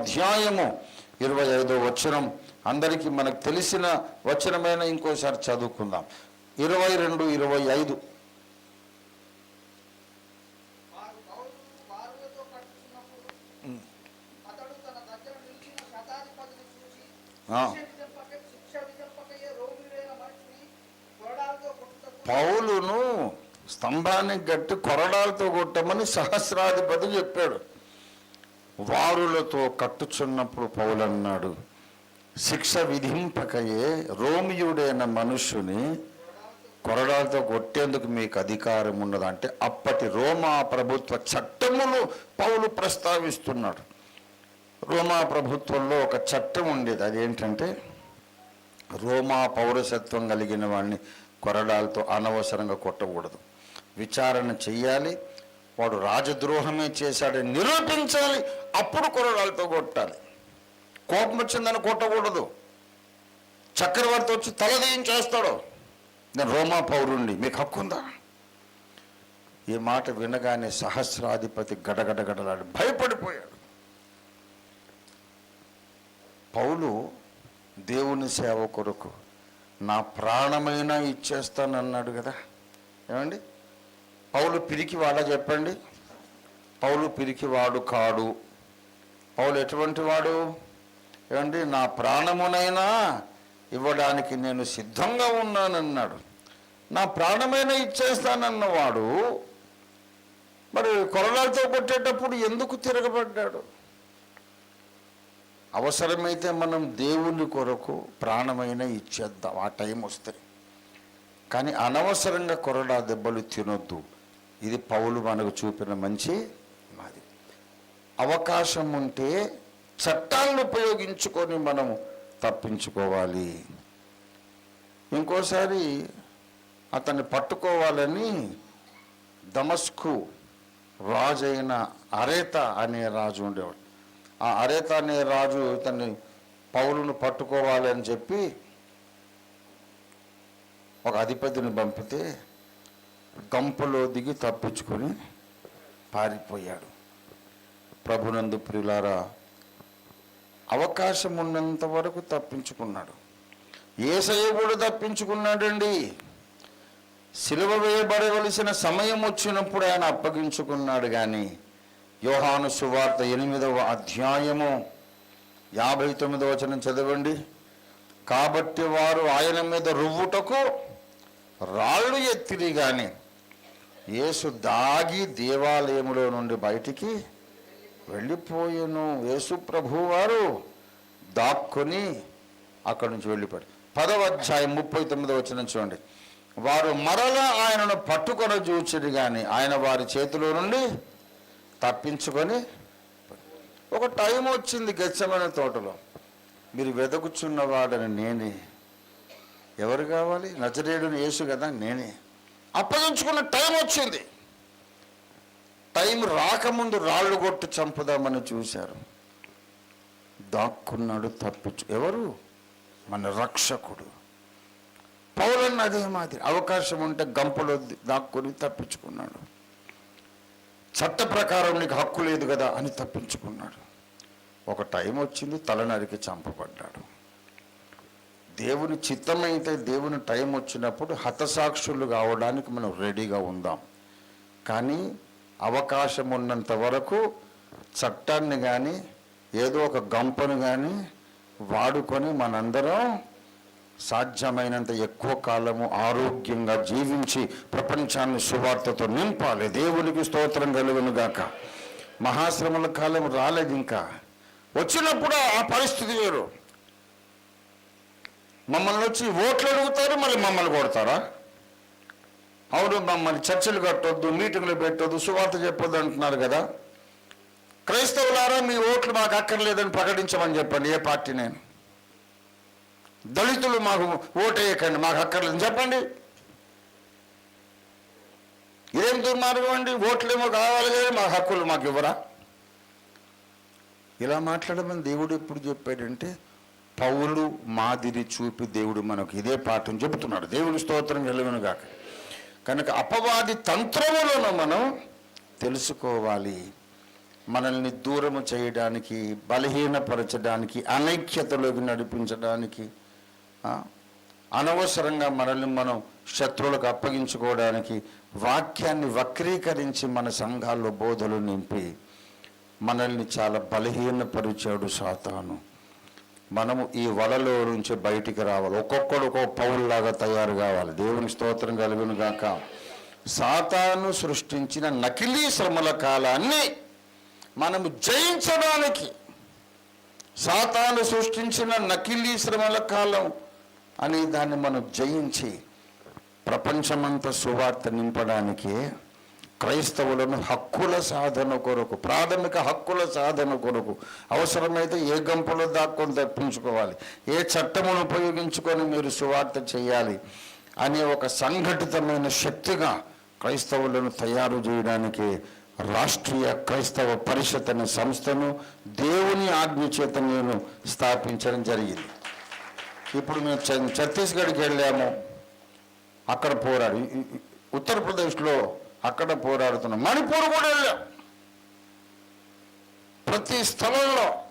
అధ్యాయము ఇరవై ఐదో వచనం. అందరికీ మనకు తెలిసిన వచనమైన ఇంకోసారి చదువుకుందాం. ఇరవై రెండు ఇరవై ఐదు. పౌలును స్తంభానికి గట్టి కొరడాలతో కొట్టమని సహస్రాధిపతి చెప్పాడు. వారులతో కట్టుచున్నప్పుడు పౌలన్నాడు శిక్ష విధింపకయే రోమియుడైన మనుష్యుని కొరడాలతో కొట్టేందుకు మీకు అధికారం ఉన్నది? అంటే అప్పటి రోమా ప్రభుత్వ చట్టమును పౌలు ప్రస్తావిస్తున్నాడు. రోమా ప్రభుత్వంలో ఒక చట్టం ఉండేది. అదేంటంటే రోమా పౌరసత్వం కలిగిన వాడిని కొరడాలతో అనవసరంగా కొట్టకూడదు. విచారణ చెయ్యాలి. వాడు రాజద్రోహమే చేశాడని నిరూపించాలి. అప్పుడు కుర్రాళ్ళతో కొట్టాలి. కోపం వచ్చిందని కొట్టకూడదు. చక్రవర్తి వచ్చి తలదీయించేస్తాడు నేను రోమా పౌరుణ్ణి మీకు హక్కు ఉందా? ఈ మాట వినగానే సహస్రాధిపతి గడగడగడలాడు భయపడిపోయాడు. పౌలు దేవుని సేవ కొరకు నా ప్రాణమైనా ఇచ్చేస్తానన్నాడు కదా. ఏమండి? పౌలు పిరికి వాడా చెప్పండి. పౌలు పిరికి వాడు కాడు. పౌలు ఎటువంటి వాడు? ఏమండి నా ప్రాణమునైనా ఇవ్వడానికి నేను సిద్ధంగా ఉన్నానన్నాడు. నా ప్రాణమైనా ఇచ్చేస్తానన్నవాడు మరి కొరడాలతో కొట్టేటప్పుడు ఎందుకు తిరగబడ్డాడు? అవసరమైతే మనం దేవుని కొరకు ప్రాణమైన ఇచ్చేద్దాం ఆ టైం వస్తే. కానీ అనవసరంగా కొరడా దెబ్బలు తినొద్దు. ఇది పౌలు మనకు చూపిన మంచి మాది. అవకాశం ఉంటే చట్టాలను ఉపయోగించుకొని మనము తప్పించుకోవాలి. ఇంకోసారి అతన్ని పట్టుకోవాలని దమస్కు రాజైన అరేత అనే రాజు ఉండేవాడు. ఆ అరేత అనే రాజు ఇతన్ని పౌలును పట్టుకోవాలి అని చెప్పి ఒక అధిపతిని పంపితే గంపలో దిగి తప్పించుకొని పారిపోయాడు. ప్రభునందు ప్రియులారా అవకాశం ఉన్నంత వరకు తప్పించుకున్నాడు. ఏసయ్య కూడా తప్పించుకున్నాడండి. సిలువ వేయబడవలసిన సమయం వచ్చినప్పుడు ఆయన అప్పగించుకున్నాడు కానీ యోహాను సువార్త ఎనిమిదవ అధ్యాయము యాభై తొమ్మిదవ వచనం చదవండి. కాబట్టి వారు ఆయన మీద రువ్వుటకు రాళ్ళు ఎత్తిరి కానీ యేసు దాగి దేవాలయములో నుండి బయటికి వెళ్ళిపోయాను. యేసు ప్రభువారు దాక్కుని అక్కడి నుంచి వెళ్ళిపోయాడు పదవ అధ్యాయం ముప్పై తొమ్మిది వచ్చిన చూడండి. వారు మరలా ఆయనను పట్టుకొని చూచిరు కానీ ఆయన వారి చేతిలో నుండి తప్పించుకొని ఒక టైం వచ్చింది గచ్చమైన తోటలో. మీరు వెదకుచున్నవాడని నేనే. ఎవరు కావాలి? నజరేయుడుని యేసు కదా నేనే. అప్పగించుకున్న టైం వచ్చింది. టైం రాకముందు రాళ్ళు కొట్టి చంపుదామని చూశారు. దాక్కున్నాడు తప్పించు ఎవరు? మన రక్షకుడు. పౌలన్న అదే మాదిరి. అవకాశం ఉంటే గంపలో దాక్కుని తప్పించుకున్నాడు. చట్ట ప్రకారం నీకు హక్కు లేదు కదా అని తప్పించుకున్నాడు. ఒక టైం వచ్చింది తలనరికి చంపబడ్డాడు. దేవుని చిత్తమైతే దేవుని టైం వచ్చినప్పుడు హతసాక్షులు కావడానికి మనం రెడీగా ఉందాం. కానీ అవకాశం ఉన్నంత వరకు చట్టాన్ని కానీ ఏదో ఒక గంపను కానీ వాడుకొని మనందరం సాధ్యమైనంత ఎక్కువ కాలము ఆరోగ్యంగా జీవించి ప్రపంచాన్ని సువార్తతో నింపాలి. దేవునికి స్తోత్రం కలుగును గాక. మహాశ్రమల కాలం రాలేదు ఇంకా. వచ్చినప్పుడు ఆ పరిస్థితి వేరు. మమ్మల్ని వచ్చి ఓట్లు అడుగుతారు మళ్ళీ మమ్మల్ని కొడతారా? అవును మమ్మల్ని చర్చలు కట్టొద్దు మీటింగ్లు పెట్టొద్దు సువార్త చెప్పొద్దు అంటున్నారు కదా. క్రైస్తవులారా మీ ఓట్లు మాకు అక్కర్లేదని ప్రకటించమని చెప్పండి ఏ పార్టీ నేను? దళితులు మాకు ఓటేయకండి మాకు అక్కర్లేదని చెప్పండి. ఇదేం దుర్మార్గం అండి? ఓట్లేమో కావాలి కానీ మా హక్కులు మాకు ఇవ్వరా? ఇలా మాట్లాడమని దేవుడు ఎప్పుడు చెప్పాడంటే పౌలు మాదిరి చూపి దేవుడు మనకు ఇదే పాఠం చెబుతున్నాడు. దేవుని స్తోత్రం వెలుగును గాక కనుక అపవాది తంత్రములను మనం తెలుసుకోవాలి. మనల్ని దూరము చేయడానికి బలహీనపరచడానికి అనైక్యతలోకి నడిపించడానికి అనవసరంగా మనల్ని మనం శత్రువులకు అప్పగించుకోవడానికి వాక్యాన్ని వక్రీకరించి మన సంఘాల్లో బోధలు నింపి మనల్ని చాలా బలహీనపరిచాడు సాతాను. మనము ఈ వలలో నుంచి బయటికి రావాలి. ఒక్కొక్కడు ఒక్కొక్క పౌరులాగా తయారు కావాలి. దేవుని స్తోత్రం కలుగును గాక సాతాను సృష్టించిన నకిలీ శ్రమల కాలాన్ని మనము జయించడానికి సాతాను సృష్టించిన నకిలీ శ్రమల కాలం అనే దాన్ని మనం జయించి ప్రపంచమంతా సువార్త నింపడానికి క్రైస్తవులను హక్కుల సాధన కొరకు ప్రాథమిక హక్కుల సాధన కొరకు అవసరమైతే ఏ గంపలో దాక్కొని తప్పించుకోవాలి ఏ చట్టమును ఉపయోగించుకొని మీరు సువార్త చేయాలి అనే ఒక సంఘటితమైన శక్తిగా క్రైస్తవులను తయారు చేయడానికి రాష్ట్రీయ క్రైస్తవ పరిషత్ అనే సంస్థను దేవుని ఆజ్ఞ చేత నేను స్థాపించడం జరిగింది. ఇప్పుడు మేము ఛత్తీస్గఢ్కి వెళ్ళాము. అక్కడ పోరాడు ఉత్తరప్రదేశ్లో అక్కడ పోరాడుతున్నాం మణిపూర్ కూడా వెళ్ళాం. ప్రతి స్థలంలో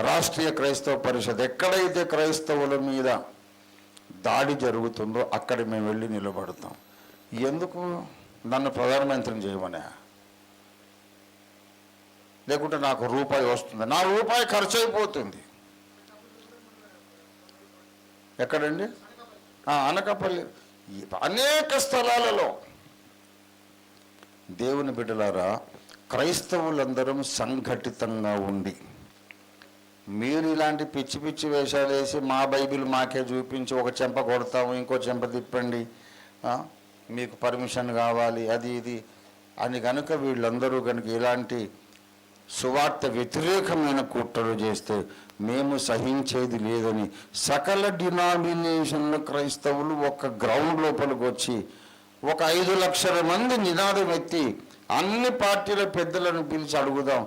రాష్ట్రీయ క్రైస్తవ పరిషత్ ఎక్కడైతే క్రైస్తవుల మీద దాడి జరుగుతుందో అక్కడ మేము వెళ్ళి నిలబడతాం. ఎందుకు? నన్ను ప్రధానమంత్రిని చేయమనే. లేకుంటే నాకు రూపాయి వస్తుంది. నా రూపాయి ఖర్చు అయిపోతుంది ఎక్కడండి అనకాపల్లి. అనేక స్థలాలలో దేవుని బిడ్డలారా క్రైస్తవులందరం సంఘటితంగా ఉండి మీరు ఇలాంటి పిచ్చి పిచ్చి వేషాలు వేసి మా బైబిల్ మాకే చూపించి ఒక చెంప కొడతాము ఇంకో చెంప తిప్పండి మీకు పర్మిషన్ కావాలి అది ఇది అని కనుక వీళ్ళందరూ కనుక ఇలాంటి సువార్త వ్యతిరేకమైన కుట్రలు చేస్తే మేము సహించేది లేదని సకల డినామినేషన్ల క్రైస్తవులు ఒక గ్రౌండ్ లోపలికి వచ్చి ఒక ఐదు లక్షల మంది నినాదం ఎత్తి అన్ని పార్టీల పెద్దలను పిలిచి అడుగుదాం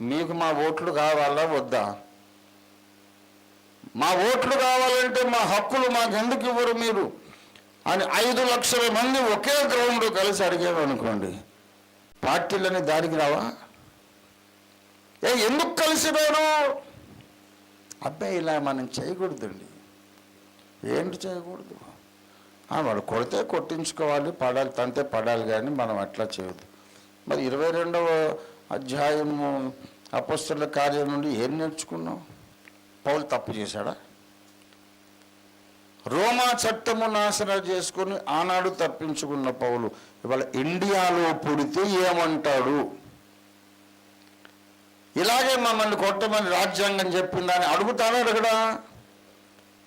మీకు మా ఓట్లు కావాలా వద్దా? మా ఓట్లు కావాలంటే మా హక్కులు మాకెందుకు ఇవ్వరు మీరు? అని ఐదు లక్షల మంది ఒకే గ్రౌండ్లో కలిసి అడిగామనుకోండి పార్టీలని దారికి రావా? ఏ ఎందుకు కలిసినారు అబ్బాయి ఇలా మనం చేయకూడదండి. ఏంటి చేయకూడదు? వాడు కొడితే కొట్టించుకోవాలి పడాలి తంతే పడాలి కానీ మనం అట్లా చేయొద్దు. మరి ఇరవై రెండవ అధ్యాయము అపస్తుల కార్యం నుండి ఏం నేర్చుకున్నాం పౌలు తప్పు చేశాడా? రోమా చట్టము నాశనం చేసుకుని ఆనాడు తప్పించుకున్న పౌలు ఇవాళ ఇండియాలో పుడితే ఏమంటాడు? ఇలాగే మమ్మల్ని కొట్టమని రాజ్యాంగం చెప్పిందని అడుగుతాను అడగడా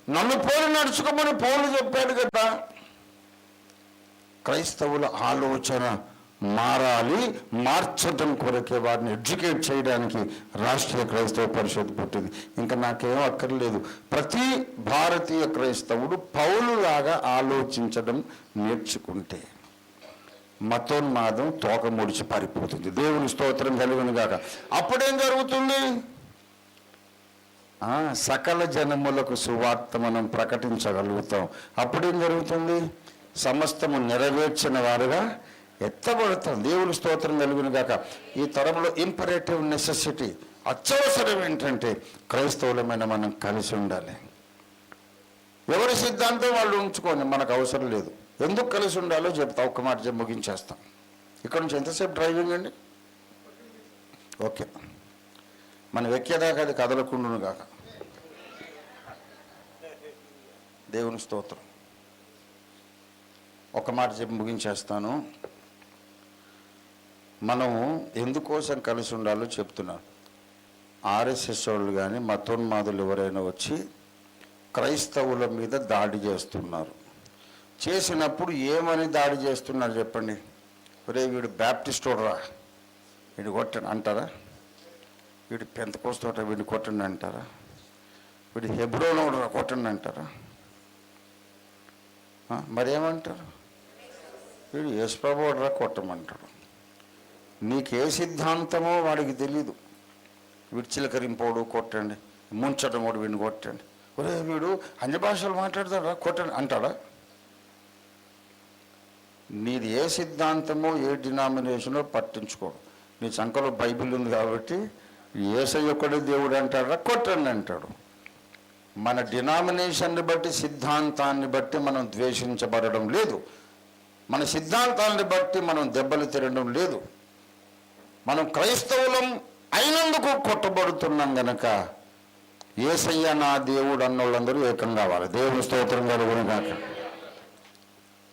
నన్ను పోలి నడుచుకోమని పౌలు చెప్పాడు కదా. క్రైస్తవుల ఆలోచన మారాలి మార్చడం కొరకే వారిని ఎడ్యుకేట్ చేయడానికి రాష్ట్రీయ క్రైస్తవ పరిషత్ పుట్టింది. ఇంకా నాకేం అక్కర్లేదు. ప్రతి భారతీయ క్రైస్తవుడు పౌలులాగా ఆలోచించడం నేర్చుకుంటే మతోన్మాదం తోక ముడిచి పారిపోతుంది. దేవుని స్తోత్రం కలిగిన గాక. అప్పుడేం జరుగుతుంది? సకల జనములకు సువార్త మనం ప్రకటించగలుగుతాం. అప్పుడేం జరుగుతుంది? సమస్తము నెరవేర్చిన వారుగా ఎత్తబడతాం. దేవుని స్తోత్రం కలిగిన గాక. ఈ తరంలో ఇంపరేటివ్ నెసెసిటీ అత్యవసరం ఏంటంటే క్రైస్తవులమైన మనం కలిసి ఉండాలి. ఎవరి సిద్ధాంతం వాళ్ళు ఉంచుకోండి మనకు అవసరం లేదు. ఎందుకు కలిసి ఉండాలో చెప్తా. ఒక్క మాట చెప్పి ముగించేస్తాం. ఇక్కడ నుంచి ఎంతసేపు డ్రైవింగ్ అండి? ఓకే. మనం ఎక్కేదాకా అది కదలకుండును కాక దేవుని స్తోత్రం. ఒక మాట చెప్పి ముగించేస్తాను. మనం ఎందుకోసం కలిసి ఉండాలో చెప్తున్నాను ఆర్ఎస్ఎస్ వాళ్ళు కానీ మతోన్మాదులు ఎవరైనా వచ్చి క్రైస్తవుల మీద దాడి చేస్తున్నారు. చేసినప్పుడు ఏమని దాడి చేస్తున్నారు చెప్పండి? ఒరే వీడు బ్యాప్టిస్ట్ రా వీడు కొట్టండి అంటారా? వీడు పెంతకోస్తోట వీడిని కొట్టండి అంటారా? వీడు హెబ్రోనోడరా కొట్టండి అంటారా? మరేమంటారు? వీడు యేసుప్రభుడరా కొట్టమంటాడు. నీకే సిద్ధాంతమో వాడికి తెలీదు. వీడు చిలకరింపోడు కొట్టండి. ముంచడం కూడా వీడిని కొట్టండి. ఒరే వీడు అన్య భాషలు మాట్లాడతాడా కొట్టండి అంటాడా? నీది ఏ సిద్ధాంతమో ఏ డినామినేషనో పట్టించుకోడు. నీ చంకలో బైబిల్ ఉంది కాబట్టి ఏసయ్య ఒక్కడే దేవుడు అంటాడా కొట్టండి అంటాడు. మన డినామినేషన్ని బట్టి సిద్ధాంతాన్ని బట్టి మనం ద్వేషించబడడం లేదు. మన సిద్ధాంతాన్ని బట్టి మనం దెబ్బలు తినడం లేదు. మనం క్రైస్తవులం అయినందుకు కొట్టబడుతున్నాం గనక ఏసయ్య నా దేవుడు అన్నోళ్ళందరూ ఏకం కావాలి. దేవుని స్తోత్రం కలుగును కాక.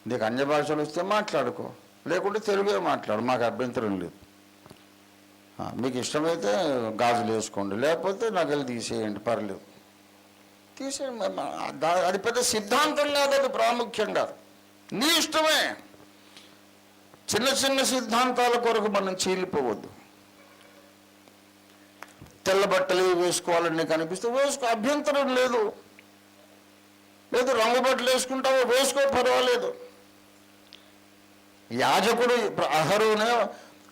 నీకు అన్య భాషలు వస్తే మాట్లాడుకో. లేకుంటే తెలుగే మాట్లాడు. మాకు అభ్యంతరం లేదు. మీకు ఇష్టమైతే గాజులు వేసుకోండి. లేకపోతే నగలు తీసేయండి. పర్లేదు. తీసేయండి. అది పెద్ద సిద్ధాంతం కాదు అది ప్రాముఖ్యం కాదు. నీ ఇష్టమే. చిన్న చిన్న సిద్ధాంతాల కొరకు మనం చీలిపోవద్దు. తెల్ల బట్టలు వేసుకోవాలని కనిపిస్తే వేసుకో అభ్యంతరం లేదు. లేదు రంగు బట్టలు వేసుకుంటావో వేసుకో పర్వాలేదు. యాజకుడు అహరునే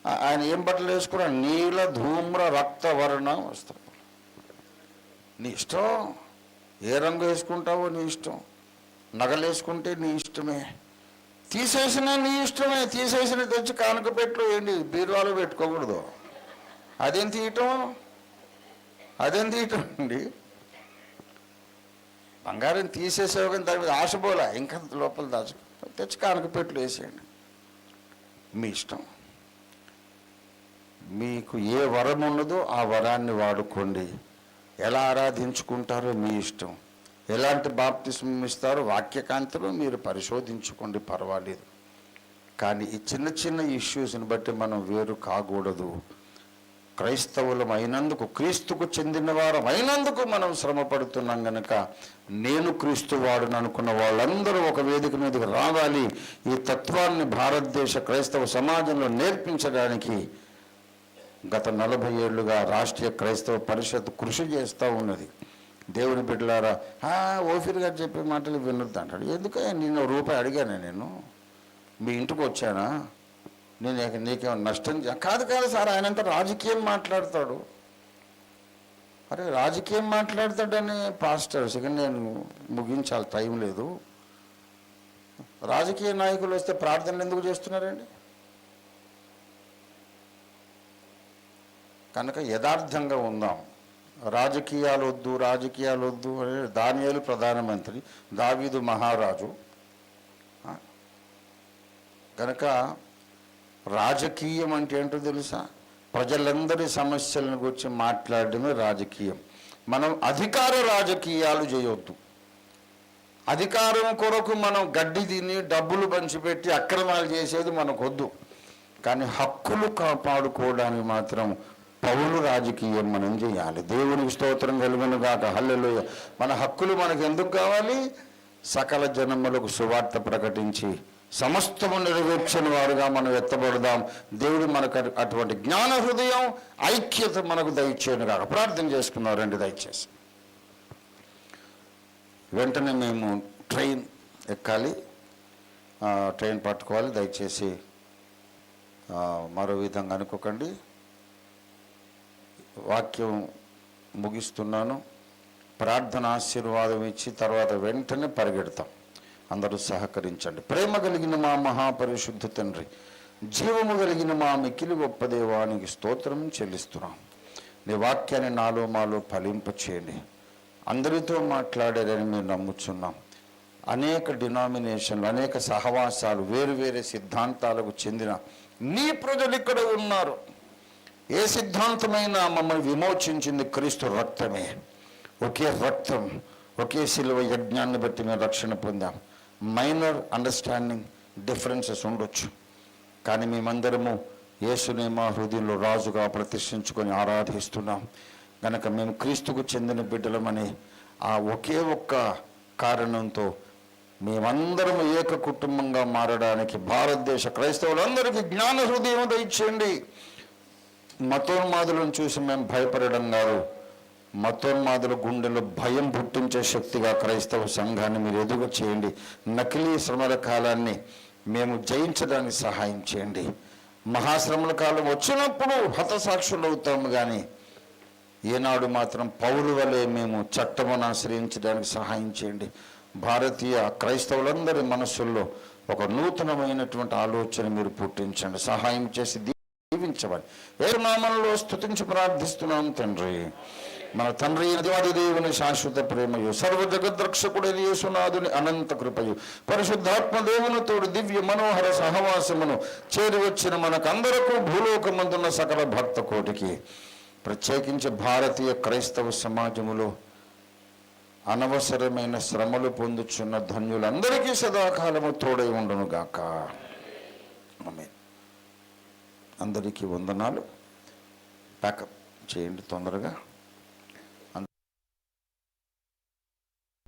ఆయన ఏం బట్టలు వేసుకున్నా నీల ధూమ్ర రక్తవర్ణ వస్త్రం. నీ ఇష్టం? ఏ రంగు వేసుకుంటావో నీ ఇష్టం. నగలు వేసుకుంటే నీ ఇష్టమే. తీసేసిన నీ ఇష్టమే తీసేసిన తెచ్చి కానుక పెట్టు ఏంటి? బీరువాలో పెట్టుకోకూడదు. అదేం తీయటం? అదేం తీయటం అండి? బంగారం తీసేసావు కానీ దాని మీద ఆశపోలే ఇంకా లోపల దాచు. తెచ్చి కానుక పెట్లు వేసేయండి. మీ ఇష్టం. మీకు ఏ వరం ఉన్నదో ఆ వరాన్ని వాడుకోండి. ఎలా ఆరాధించుకుంటారో మీ ఇష్టం. ఎలాంటి బాప్తిసం ఇస్తారో వాక్యకాంతిలో మీరు పరిశోధించుకోండి పర్వాలేదు. కానీ ఈ చిన్న చిన్న ఇష్యూస్ని బట్టి మనం వేరు కాకూడదు. క్రైస్తవులమైనందుకు క్రీస్తుకు చెందిన వారం అయినందుకు మనం శ్రమ పడుతున్నాం గనక నేను క్రీస్తు వాడును అనుకున్న వాళ్ళందరూ ఒక వేదిక మీదకి రావాలి. ఈ తత్వాన్ని భారతదేశ క్రైస్తవ సమాజంలో నేర్పించడానికి గత నలభై ఏళ్ళుగా రాష్ట్రీయ క్రైస్తవ పరిషత్ కృషి చేస్తూ ఉన్నది. దేవుని బిడ్డలారా ఓఫీర్ గారు చెప్పే మాటలు వినొద్దు అంటాడు. ఎందుకే నేను రూపాయి అడిగాను నేను. మీ ఇంటికి వచ్చానా? నేను నీకేమైనా నష్టం చే-" కాదు కాదు సార్ ఆయనంతా రాజకీయం మాట్లాడతాడు. అరే రాజకీయం మాట్లాడతాడని పాస్టర్ ఇక నేను ముగించాలి టైం లేదు. రాజకీయ నాయకులు వస్తే ప్రార్థనలు ఎందుకు చేస్తున్నారండి? కనుక యథార్థంగా ఉందాం. రాజకీయాలు వద్దు రాజకీయాలు వద్దు అనే దానియాలు ప్రధానమంత్రి దావీదు మహారాజు. కనుక రాజకీయం అంటే ఏంటో తెలుసా? ప్రజలందరి సమస్యలను గురించి మాట్లాడడమే రాజకీయం. మనం అధికార రాజకీయాలు చేయొద్దు. అధికారం కొరకు మనం గడ్డి తిని డబ్బులు పంచిపెట్టి అక్రమాలు చేసేది మనకొద్దు. కానీ హక్కులు కాపాడుకోవడానికి మాత్రం పౌరు రాజకీయం మనం చేయాలి. దేవునికి స్తోత్రం కలుగును గాక. హల్లెలు మన హక్కులు మనకు ఎందుకు కావాలి? సకల జనములకు సువార్త ప్రకటించి సమస్తము నెరవేర్చిన వారుగా మనం ఎత్తబడదాం. దేవుడు మనకు అటువంటి జ్ఞాన హృదయం ఐక్యత మనకు దయచేయను కాక ప్రార్థన చేసుకున్నాం రండి దయచేసి. వెంటనే మేము ట్రైన్ ఎక్కాలి. ట్రైన్ పట్టుకోవాలి. దయచేసి మరో విధంగా అనుకోకండి. వాక్యం ముగిస్తున్నాను. ప్రార్థన ఆశీర్వాదం ఇచ్చి తర్వాత వెంటనే పరిగెడతాం. అందరూ సహకరించండి. ప్రేమ కలిగిన మా మహాపరిశుద్ధ తండ్రి జీవము కలిగిన మా మిక్కిలి గొప్ప దేవానికి స్తోత్రం చెల్లిస్తున్నాం. నీ వాక్యాన్ని నాలో మాలో ఫలింప చేయండి అందరితో మాట్లాడారని మేము నమ్ముచున్నాం. అనేక డినామినేషన్లు అనేక సహవాసాలు వేరు వేరే సిద్ధాంతాలకు చెందిన నీ ప్రజలు ఇక్కడ ఉన్నారు. ఏ సిద్ధాంతమైనా మమ్మల్ని విమోచించింది క్రీస్తు రక్తమే. ఒకే రక్తం ఒకే శిలువ యజ్ఞాన్ని బట్టి మేము రక్షణ పొందాం. మైనర్ అండర్స్టాండింగ్ డిఫరెన్సెస్ ఉండొచ్చు. కానీ మేమందరము యేసునే మా హృదయంలో రాజుగా ప్రతిష్ఠించుకొని ఆరాధిస్తున్నాం. గనక మేము క్రీస్తుకు చెందిన బిడ్డలమని ఆ ఒకే ఒక్క కారణంతో మేమందరం ఏక కుటుంబంగా మారడానికి భారతదేశ క్రైస్తవులందరికీ జ్ఞాన హృదయం దయచేయండి. మతోన్మాదులను చూసి మేము భయపడడం కాదు. మతోన్మాదుల గుండెలో భయం పుట్టించే శక్తిగా క్రైస్తవ సంఘాన్ని మీరు ఎదుగు చేయండి. నకిలీ శ్రమల కాలాన్ని మేము జయించడానికి సహాయం చేయండి. మహాశ్రమల కాలం వచ్చినప్పుడు హతసాక్షులు అవుతాము కానీ ఈనాడు మాత్రం పౌరు వలె మేము చట్టమును ఆశ్రయించడానికి సహాయం చేయండి. భారతీయ క్రైస్తవులందరి మనస్సుల్లో ఒక నూతనమైనటువంటి ఆలోచన మీరు పుట్టించండి. సహాయం చేసి దీవించండి వేరు నామంలో స్థుతించి ప్రార్థిస్తున్నాం తండ్రి. మన తండ్రి అదివాది దేవుని శాశ్వత ప్రేమయు. సర్వ జగద్రక్షకుడైన యేసునాథుని అనంత కృపయు. పరిశుద్ధాత్మ దేవునితోడు దివ్య మనోహర సహవాసమును చేరి వచ్చిన మనకందరకు భూలోకమందున్న సకల భక్త కోటికి ప్రత్యేకించి భారతీయ క్రైస్తవ సమాజములో అనవసరమైన శ్రమలు పొందుచున్న ధన్యులందరికీ సదాకాలము తోడై ఉండును గాక ఆమె అందరికీ వందనాలు. ప్యాకప్ చేయండి తొందరగా.